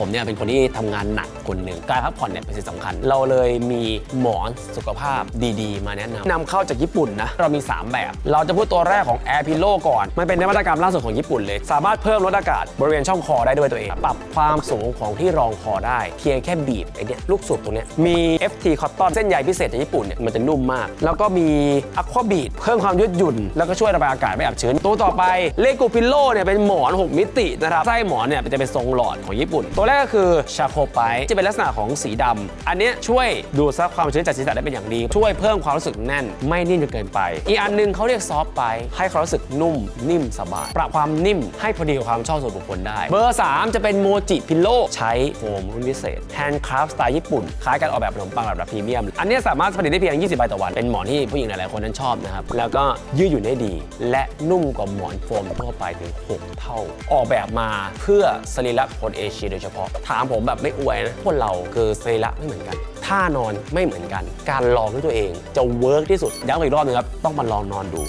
ผมเนี่ยเป็นคนที่ทำงานหนักคนหนึ่งการพักผ่อนเนี่ยเป็นสิ่งสำคัญ เราเลยมีหมอนสุขภาพดีๆ มาแนะนำนำเข้าจากญี่ปุ่นนะ เรามี 3 แบบ เราจะพูดตัวแรกของ Air Pillow ก่อน มันเป็นนวัตกรรมล่าสุดของญี่ปุ่นเลย สามารถเพิ่มลดอากาศบริเวณช่องคอได้ด้วยตัวเอง ปรับความสูงของที่รองคอได้ เพียงแค่บีบไอ้เนี่ยลูกสูบตรงเนี้ยมี FT Cotton เส้นใยพิเศษจากญี่ปุ่นเนี่ยมันจะนุ่มมาก แล้วก็มี Aqua Beat เพิ่มความยืดหยุ่น แล้วก็ช่วยระบายอากาศไม่อับชื้นตัวต่อไปเลโกพิลโลเนี่ยเป็นหมอน 6 มิตินะครับไส้หมอนเนี่ยจะเป็นทรงหลอดของญี่ปุ่นตัวแรกก็คือชาโคไ e จะเป็นลักษณะของสีดำอันนี้ช่วยดูดซับความชื้นจากศีรษะได้เป็นอย่างดี ช่วยเพิ่มความรู้สึกแน่น ไม่นิ่มจนเกินไป อีกอันนึงเขาเรียกซอฟไปให้ความรู้สึกนุ่ม นิ่มสบายปรับความนิ่มให้พอดีกับความชอบส่วนบุคคลได้ เบอร์ 3 จะเป็นโมจิพิลโลใช้โฟมรุ่นพิเศษแฮนด์คราฟสไตล์ญี่ปุ่นคล้ายการออกแบบขนมปังแบบพรีเมียม อันนี้สามารถผลิตได้เพียง 20ใบต่อวัน เป็นหมอนที่ผู้หญิงหลายๆคนนั้นชอบนะครับแล้วก็ยืดหยุ่นได้ดี และนุ่มกว่าหมอนโฟมทั่วไปถึง 6 เท่า ออกแบบมาเพื่อสรีระคนเอเชียโดยเฉพาะ ถามผมแบบไม่อวยนะคนเราคือสรีระไม่เหมือนกันท่านอนไม่เหมือนกัน การลองด้วยตัวเองจะเวิร์กที่สุดย้ำอีกรอบนึงครับ ต้องมาลองนอนดู